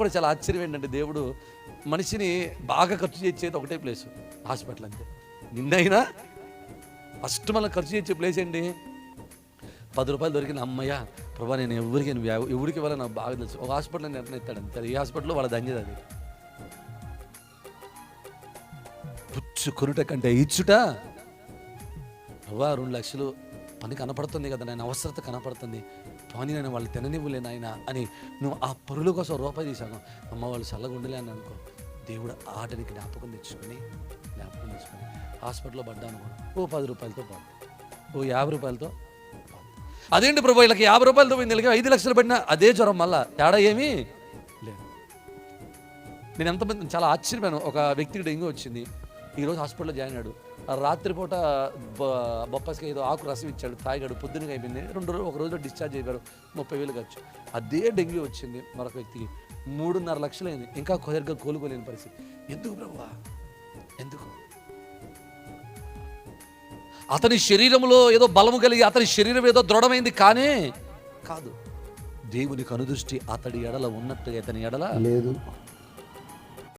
కూడా చాలా ఆశ్చర్యం ఏంటంటే దేవుడు మనిషిని బాగా ఖర్చు చేసేది ఒకటే ప్లేస్ హాస్పిటల్ అంతే. నిన్నైనా ఫస్ట్ మనం ఖర్చు చేసే ప్లేస్ ఏంటి? పది రూపాయలు దొరికిన అమ్మయ్య ప్రభా నేను ఎవరికి ఎవరికి ఇవ్వాలో నాకు బాగా తెలుసు. ఒక హాస్పిటల్ నిర్ణయం ఇస్తాడు అంతే. ఈ హాస్పిటల్లో వాళ్ళ దంజది అది. పుచ్చుకొనుట కంటే ఇచ్చుట? ప్రభా రెండు లక్షలు పని కనపడుతుంది కదా నాయన అవసరత కనపడుతుంది. పోనీ నేను వాళ్ళు తిననివ్వలే నాయన అని నువ్వు ఆ పరుల కోసం రూపాయి తీసాను అమ్మ వాళ్ళు చల్లగుండలే అని అనుకో. దేవుడు ఆటని జ్ఞాపకం తెచ్చుకొని జ్ఞాపకం తెచ్చుకొని హాస్పిటల్లో పడ్డాను ఓ పది రూపాయలతో పాడు ఓ యాభై రూపాయలతో అదేంటి ప్రభు వీళ్ళకి యాభై రూపాయలతో పోయింది? వీళ్ళకి ఐదు లక్షలు పడినా అదే జ్వరం మళ్ళా. తేడా ఏమీ లేదు. నేను ఎంతమంది చాలా ఆశ్చర్యపోయాను. ఒక వ్యక్తికి డెంగ్యూ వచ్చింది. ఈరోజు హాస్పిటల్లో జాయిన్ అయ్యాడు. రాత్రిపూట బ- ఏదో ఆకు రసం ఇచ్చాడు తాగాడు పొద్దునగా అయిపోయింది. రెండు రోజులు ఒక రోజులో డిశ్చార్జ్ అయిపోయాడు ముప్పై వేలు ఖర్చు. అదే డెంగ్యూ వచ్చింది మరొక వ్యక్తికి. మూడున్నర లక్షలు అయింది ఇంకా కొద్దిగా కోలుకోలేని పరిస్థితి. ఎందుకు ప్రభువా ఎందుకు? అతని శరీరంలో ఏదో బలము కలిగి అతని శరీరం ఏదో దృఢమైంది కానీ కాదు. దేవుని కనుదృష్టి అతడి ఎడల ఉన్నట్టుగా అతని ఎడల లేదు.